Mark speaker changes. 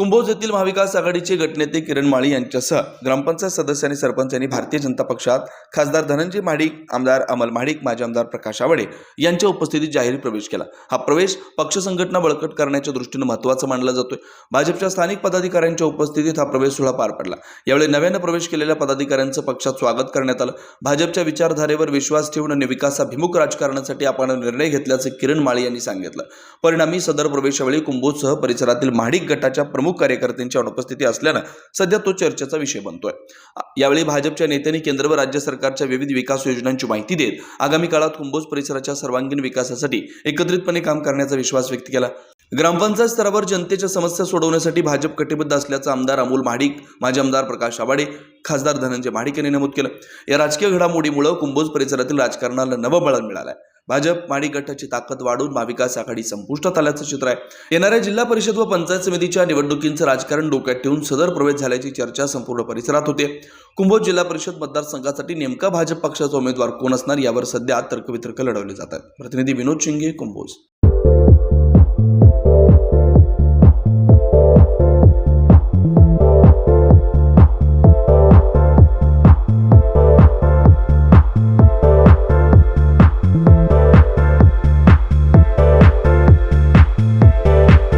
Speaker 1: कुंभोज येथील महाविकास आघाडीचे गटनेते किरण माळी यांच्यासह ग्रामपंचायत सदस्य आणि सरपंचांनी भारतीय जनता पक्षात खासदार धनंजय महाडिक आमदार अमल महाडिक माजी आमदार प्रकाश आवडे यांच्या उपस्थितीत जाहीर प्रवेश केला. हा प्रवेश पक्ष संघटना बळकट करण्याच्या दृष्टीनं महत्त्वाचा मानला जातोय. भाजपच्या स्थानिक पदाधिकाऱ्यांच्या उपस्थितीत हा प्रवेश सोहळा पार पडला. यावेळी नव्यानं प्रवेश केलेल्या पदाधिकाऱ्यांचं पक्षात स्वागत करण्यात आलं. भाजपच्या विचारधारेवर विश्वास ठेवून आणि विकासाभिमुख राजकारणासाठी आपण निर्णय घेतल्याचं किरण माळी यांनी सांगितलं. परिणामी सदर प्रवेशावेळी कुंभोजसह परिसरातील महाडिक गटाच्या प्रमुख कार्यकर्त्यांची अनुपस्थिती असल्यानं सध्या तो चर्चेचा विषय बनतोय. यावेळी भाजपच्या नेत्यांनी केंद्र व राज्य सरकारच्या विविध विकास योजनांची माहिती देत आगामी काळात कुंभोज परिसराच्या सर्वांगीण विकासासाठी एकत्रितपणे काम करण्याचा विश्वास व्यक्त केला. ग्रामपंचायत स्तरावर जनतेच्या समस्या सोडवण्यासाठी भाजप कटिबद्ध असल्याचं आमदार अमोल महाडिक माजी आमदार प्रकाश आवाडे खासदार धनंजय महाडिक यांनी नमूद केलं. या राजकीय घडामोडीमुळे कुंभोज परिसरातील राजकारणाला नवं बळ मिळालं आहे भाजप माडी गटाची ताकद वाढून महाविकास आघाडी संपुष्टात आल्याचं चित्र आहे. येणाऱ्या जिल्हा परिषद व पंचायत समितीच्या निवडणुकींचं राजकारण डोक्यात ठेवून सदर प्रवेश झाल्याची चर्चा संपूर्ण परिसरात होते. कुंभोज जिल्हा परिषद मतदारसंघासाठी नेमका भाजप पक्षाचा उमेदवार कोण असणार यावर सध्या तर्कवितर्क लढवले जातात प्रतिनिधी विनोद शिंगे कुंभोज.